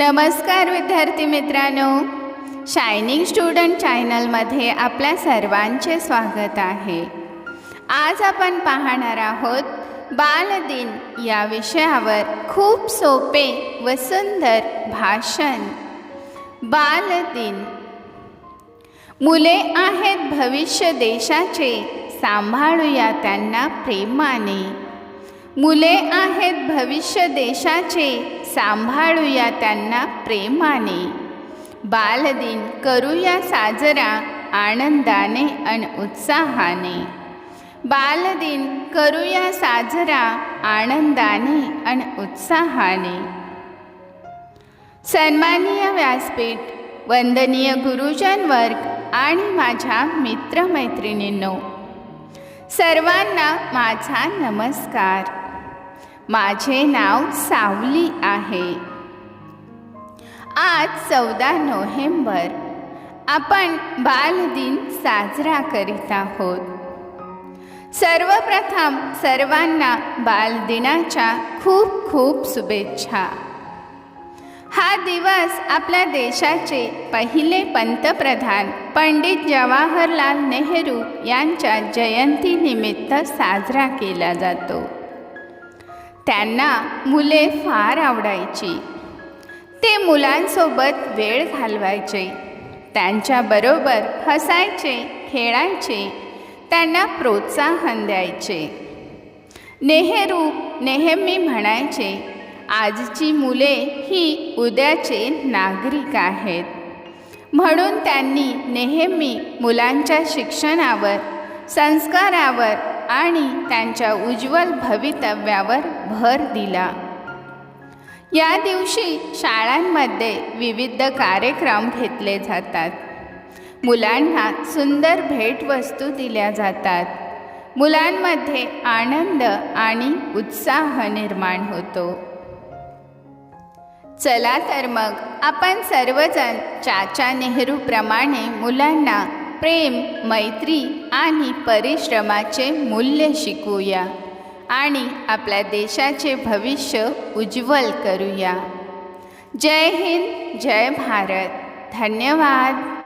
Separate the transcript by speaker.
Speaker 1: नमस्कार विद्यार्थी मित्रांनो. शायनिंग स्टुडंट चॅनलमध्ये आपल्या सर्वांचे स्वागत आहे. आज आपण पाहणार आहोत बालदिन या विषयावर खूप सोपे व सुंदर भाषण. बालदिन. मुले आहेत भविष्य देशाचे सांभाळूया त्यांना प्रेमाने. मुले आहेत भविष्य देशाचे सांभाळूया त्यांना प्रेमाने. बालदिन करूया साजरा आनंदाने आणि उत्साहाने. बालदिन करूया साजरा आनंदाने आणि उत्साहाने. सन्माननीय व्यासपीठ वंदनीय गुरुजन वर्ग आणि माझ्या मित्रमैत्रिणींनो सर्वांना माझा नमस्कार. माझे नाव सावली आहे. आज चौदा नोव्हेंबर. आपण बालदिन साजरा करीत आहोत. सर्वप्रथम सर्वांना बालदिनाच्या खूप खूप शुभेच्छा. हा दिवस आपल्या देशाचे पहिले पंतप्रधान पंडित जवाहरलाल नेहरू यांच्या जयंतीनिमित्त साजरा केला जातो. त्यांना मुले फार आवडायची. ते मुलांसोबत वेळ घालवायचे. त्यांच्याबरोबर हसायचे खेळायचे. त्यांना प्रोत्साहन द्यायचे. नेहरू नेहमी म्हणायचे आजची मुले ही उद्याचे नागरिक आहेत. म्हणून त्यांनी नेहमी मुलांच्या शिक्षणावर संस्कारावर आणि त्यांच्या उज्ज्वल भवितव्यावर भर दिला. या दिवशी शाळांमध्ये विविध कार्यक्रम घेतले जातात. मुलांना सुंदर भेटवस्तू दिल्या जातात. मुलांमध्ये आनंद आणि उत्साह निर्माण होतो. चला तर मग आपण सर्वजण चाचा नेहरूप्रमाणे मुलांना प्रेम मैत्री आणि परिश्रमाचे मूल्य शिकूया आणि आपल्या देशाचे भविष्य उज्ज्वल करूया. जय हिंद जय भारत. धन्यवाद.